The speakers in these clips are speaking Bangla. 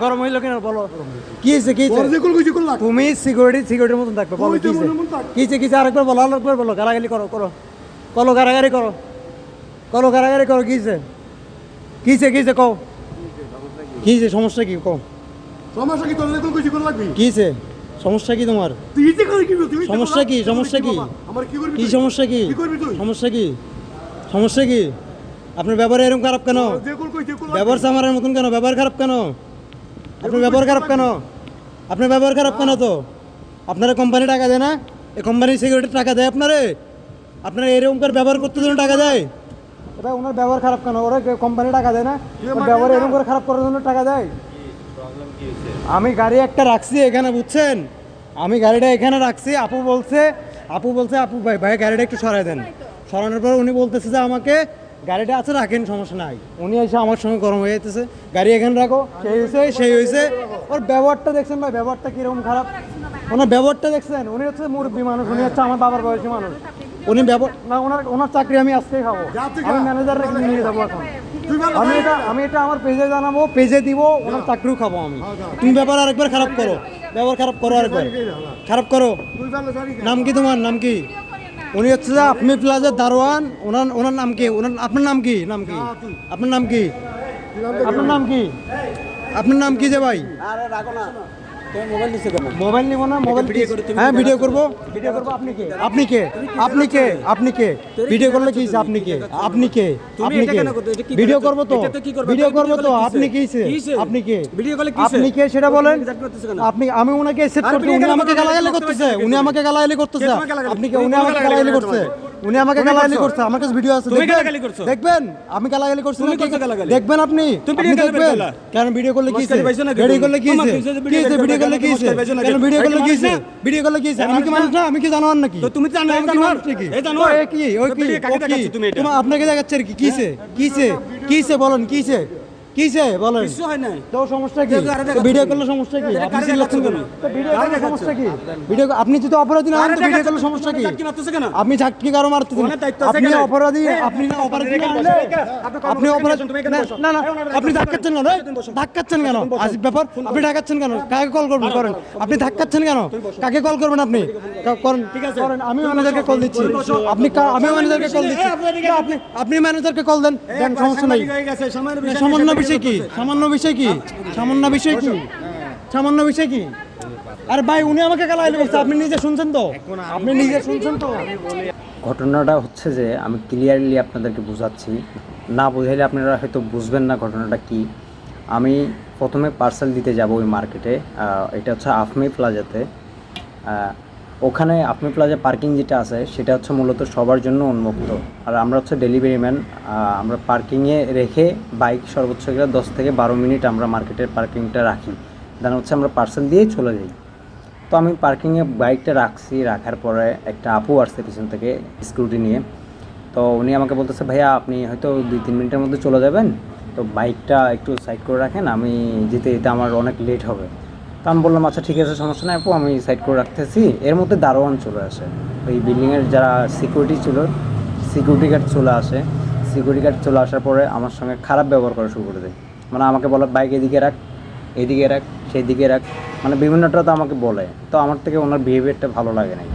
গরম হইল কেন বলো কি হয়েছে কি তোর হয়েছে? যে কল কইছি কল লাগ তুমি সিকিউরিটি সিকিউরিটির মতন থাকবে বলো কি হয়েছে? থাক। কি হয়েছে, কি হয়েছে? আরেকবার বলো আরেকবার বলো গালাগালি করো করো কলো গালাগালি করো কলো গালাগালি করো কি হয়েছে? কি হয়েছে, কি হয়েছে, কও কি হয়েছে, সমস্যা কি কও সমস্যা কি তোর হয়েছে? সমস্যা কি তোমার সমস্যা কি? সমস্যা কি? কি করবি কি তুই? সমস্যা কি কি করবি তুই সমস্যা কি সমস্যা কি আপনার ব্যবহার এরকম খারাপ কেন। ব্যবহার সামারের মতন কেন? ব্যবহার খারাপ কেন? আপনার ব্যবহার খারাপ কেন? আপনার ব্যবহার খারাপ কেন তো? আপনারা কোম্পানি টাকা দেয় না? এই কোম্পানির সিকিউরিটি টাকা দেয় আপনারে? আপনারা এরকম করে ব্যবহার করতে জন্য টাকা দেয়? এটা ওনার ব্যবহার খারাপ কেন? ওরা কোম্পানি টাকা দেয় না? ব্যবহার এরকম করে খারাপ করার জন্য টাকা দেয়? আমি গাড়ি একটা রাখছি এখানে বুঝছেন? আমি গাড়িটা এখানে রাখছি আপু বলছে আপু বলছে আপু ভাই ভাই গাড়িটা একটু সরাই দেন। সরানোর পর উনি বলতেছে যে আমাকে গাড়িটা আছে রাখেন সমস্যা নাই। উনি এসে আমার সঙ্গে গরম হয়ে যেতেছে গাড়ি এখানে রাখো সেই হয়েছে সেই হয়েছে ওর ব্যবহারটা দেখছেন ভাই ব্যবহারটা কীরকম খারাপ? ওনার ব্যবহারটা দেখছেন? উনি হচ্ছে মুরব্বী মানুষ উনি হচ্ছে আমার বাবার বয়সী মানুষ। উনি ব্যবহার না ওনার ওনার চাকরি আমি আজকেই খাব। আমি। ম্যানেজার নিয়ে যাব এখন। আমি এটা আমি এটা আমার পেজে জানাব পেজে দিব ওনার চাকরিও খাব আমি। তুমি ব্যাপার আরেকবার খারাপ করো। ব্যবহার খারাপ করো আরেকবার। খারাপ করো। নাম কি তোমার? নাম কি? উনি হচ্ছে যে আপনি প্লাজার দারোয়ান ওনার ওনার নাম কি? ওনার আপনার নাম কি? নাম কি? আপনার নাম কি? আপনার নাম কি? আপনার নাম কি যে ভাই? মোবাইল নিব না মোবাইল হ্যাঁ ভিডিও করব। ভিডিও করব আপনি কে? আপনি কে? আপনি কে? আপনি কে? ভিডিও করলে কি আপনি কে? আপনি কে? আপনি কে? ভিডিও করব? তো। ভিডিও করব? তো। আপনি কি আপনি কে? ভিডিও করলে কি আপনি কে সেটা বলেন? আপনি আমি ওনাকে সেট করতে উনি আমাকে গালাগালি করতেছে। উনি আমাকে গালাগালি করতেছে। আপনি কে? উনি আমাকে গালাগালি করছে। উনি আমাকে তুমি গালাগালি করছ? করছে আমার কাছে ভিডিও আছে তুমি দেখবেন? গালাগালি করছ? দেখবেন আমি গালাগালি করছি তুমি না করছ কি- গালাগালি? দেখবেন আপনি তুমি আপনি ভিডিও করবে দেখবেন বলা? কেন ভিডিও করলে কি মস্কারি পাইছো নাকি ভিডিও তুমি? করলে কি তোমার হইছে? কিছু যে কি হইছে? ভিডিও ভিডিও করলে কি করবে, হইছে? মস্কারি পাইছো নাকি? কেন ভিডিও এই করলে কি কি মানুষ হইছে? না? ভিডিও করলে কি হইছে? আমি কি মানুষ মানুষ না আমি কি জানোয়ার নাকি তো তুমি জানো, আমি এই কি জানোয়ার? মানুষ নাকি? এই জানোয়ার? ও, এ কি ওই তো কি ভিডিও কাকে ও কি? দেখাচ্ছ তুমি এটা? তোমার আপনাকে দেখাচ্ছে আর কি কিসে কিসে কিসে বলেন কিসে কিসে বলেন। কিছু হয় নাই। তো সমস্যা কি? ভিডিও? করলে সমস্যা কি? আপনি চিল্লাচ্ছেন কেন? ভিডিও করলে সমস্যা কি? ভিডিও আপনি যদি অপরাধী না হন তো ভিডিও করলে সমস্যা কি? আপনি ঝাটকি কারও মারতেছেন? আছে আপনি অপরাধী আপনি না অপরাধী আপনি অপরাধ না, না ওনার আপনি ধাক্কাচ্ছেন কেন। ধাক্কাচ্ছেন কেন। আজিব ব্যাপার আপনি কেন? কাকে কল করবেন? করেন। আপনি ধাক্কাচ্ছেন কেন? কাকে কল করবেন আপনি? করেন। ঠিক আছে। করেন আমি ম্যানেজারকে কল দিচ্ছি। আপনি কা- আমি ম্যানেজারকে কল দিচ্ছি। আপনি আপনি ম্যানেজারকে কল দেন দেন সমস্যা নাই হয়ে সামান্য বিষয় কি? সামান্য বিষয় কি? সামান্য বিষয় কি? সামান্য বিষয় কি? আরে ভাই, উনি আমাকে গালাগালি করছে, আপনি নিজে শুনছেন তো? আপনি নিজে শুনছেন তো? ঘটনাটা হচ্ছে যে, আমি ক্লিয়ারলি আপনাদেরকে বোঝাচ্ছি। না বোঝাইলে আপনারা হয়তো বুঝবেন না ঘটনাটা কি। আমি প্রথমে পার্সেল দিতে যাব ওই মার্কেটে এটা হচ্ছে আফমি প্লাজাতে ওখানে আপনি প্লাজা পার্কিং যেটা আছে, সেটা হচ্ছে মূলত সবার জন্য উন্মুক্ত। আর আমরা হচ্ছে ডেলিভারি ম্যান আমরা পার্কিংয়ে রেখে বাইক সর্বোচ্চ গেলে দশ থেকে বারো মিনিট আমরা মার্কেটের পার্কিংটা রাখি। দেন হচ্ছে আমরা পার্সেল দিয়ে চলে যাই। তো আমি পার্কিংয়ে বাইকটা রাখছি, রাখার পরে একটা আপু আসছে পিছন থেকে স্কুটি নিয়ে। তো উনি আমাকে বলতেছে, ভাইয়া, আপনি হয়তো দুই তিন মিনিটের মধ্যে চলে যাবেন। তো বাইকটা একটু সাইড করে রাখেন, আমি যেতে যেতে আমার অনেক লেট হবে। তো আমি বললাম আচ্ছা ঠিক আছে, সমস্যা নাই আপু, আমি সাইড করে রাখতেছি। এর মধ্যে দারোয়ান চলে আসে। ওই বিল্ডিংয়ের যারা সিকিউরিটি ছিল সিকিউরিটি গার্ড চলে আসে। সিকিউরিটি গার্ড চলে আসার পরে আমার সঙ্গে খারাপ ব্যবহার করা শুরু করে দেয়। মানে আমাকে বলে, বাইক এদিকে রাখ এদিকে রাখ সেই দিকে রাখ। মানে বিভিন্নটা তো আমাকে বলে। তো আমার থেকে ওনার বিহেভিয়ারটা ভালো লাগে নাই।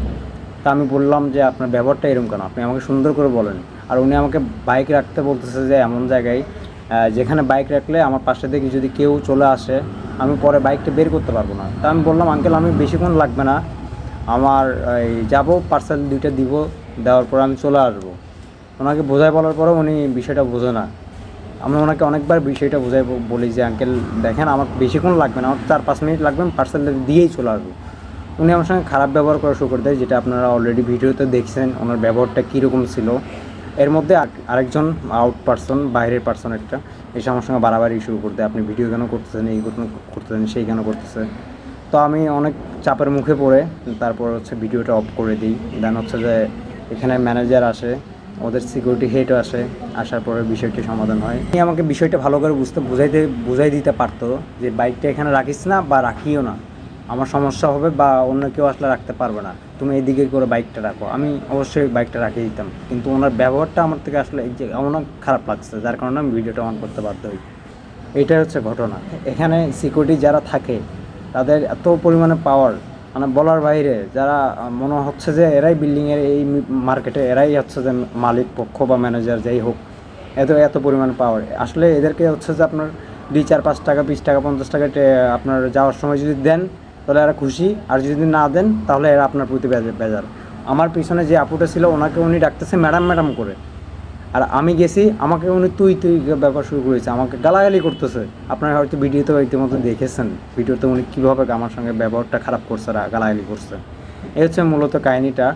তা আমি বললাম যে, আপনার ব্যবহারটা এরকম কেন? আপনি আমাকে সুন্দর করে বলেন। আর উনি আমাকে বাইক রাখতে বলতেছে যে, এমন জায়গায় যেখানে বাইক রাখলে আমার পাশে থেকে যদি কেউ চলে আসে, আমি পরে বাইকটা বের করতে পারব না। তা আমি বললাম, আঙ্কেল, আমি বেশিক্ষণ লাগবে না। আমার, এই, যাব পার্সেল দুইটা দিব, দেওয়ার পর আমি চলে আসব। ওনাকে বোঝাই বলার পরে উনি বিষয়টা বোঝে না। আমি ওনাকে অনেকবার বিষয়টা বোঝাই বলি যে, আঙ্কেল, দেখেন, আমার বেশিক্ষণ লাগবে না, আমার চার, পাঁচ মিনিট লাগবে, আমি পার্সেল দিয়েই চলে আসব। উনি আমার সঙ্গে খারাপ ব্যবহার করা শুরু করে দেয়, যেটা আপনারা অলরেডি ভিডিওতে দেখছেন, ওনার ব্যবহারটা কীরকম ছিল। এর মধ্যে আরেকজন আউট পার্সন বাইরের পার্সন একটা। এসে আমার সঙ্গে বাড়াবাড়ি শুরু করতে আপনি ভিডিও কেন করতেছেন, এই কেন করতেছেন, সেই কেন করতেছে? তো আমি অনেক চাপের মুখে পড়ে তারপর হচ্ছে ভিডিওটা অফ করে দিই। দেন হচ্ছে যে এখানে ম্যানেজার আসে, ওদের সিকিউরিটি হেডও আসে। আসার পরে বিষয়টি সমাধান হয়। আমাকে বিষয়টা ভালো করে বুঝতে, বুঝাইতে, বুঝাই দিতে পারতো যে বাইকটা এখানে রাখিস না বা রাখিও না। আমার সমস্যা হবে বা অন্য কেউ আসলে রাখতে পারবে না। তুমি এদিকে করে বাইকটা রাখো। আমি অবশ্যই বাইকটা রাখিয়ে দিতাম। কিন্তু ওনার ব্যবহারটা আমার থেকে আসলে এই যে অনেক খারাপ লাগছে, যার কারণে আমি ভিডিওটা অন করতে বাধ্য হই। এটাই হচ্ছে ঘটনা। এখানে সিকিউরিটি যারা থাকে, তাদের এত পরিমাণে পাওয়ার মানে বলার বাইরে যারা, মনে হচ্ছে যে এরাই বিল্ডিংয়ের এই মার্কেটে এরাই হচ্ছে যে মালিক পক্ষ বা ম্যানেজার যাই হোক, এত এত পরিমাণ পাওয়ার আসলে এদেরকে হচ্ছে যে আপনার দুই, চার, পাঁচ টাকা, বিশ টাকা, পঞ্চাশ টাকা আপনার যাওয়ার সময় যদি দেন তাহলে এরা খুশি। আর যদি না দেন, তাহলে এরা আপনার প্রতি বেজা- বেজার। আমার পিছনে যে আপুটা ছিল, ওনাকে উনি ডাকতেছে ম্যাডাম ম্যাডাম করে। আর আমি গেছি, আমাকে উনি তুই তুই ব্যাপার শুরু করেছে। আমাকে গালাগালি করতেছে। আপনারা হয়তো ভিডিওতে ইতিমধ্যে দেখেছেন। ভিডিওতে উনি কীভাবে আমার সঙ্গে ব্যবহারটা খারাপ করছে গালাগালি করছে। এই হচ্ছে মূলত কাহিনিটা।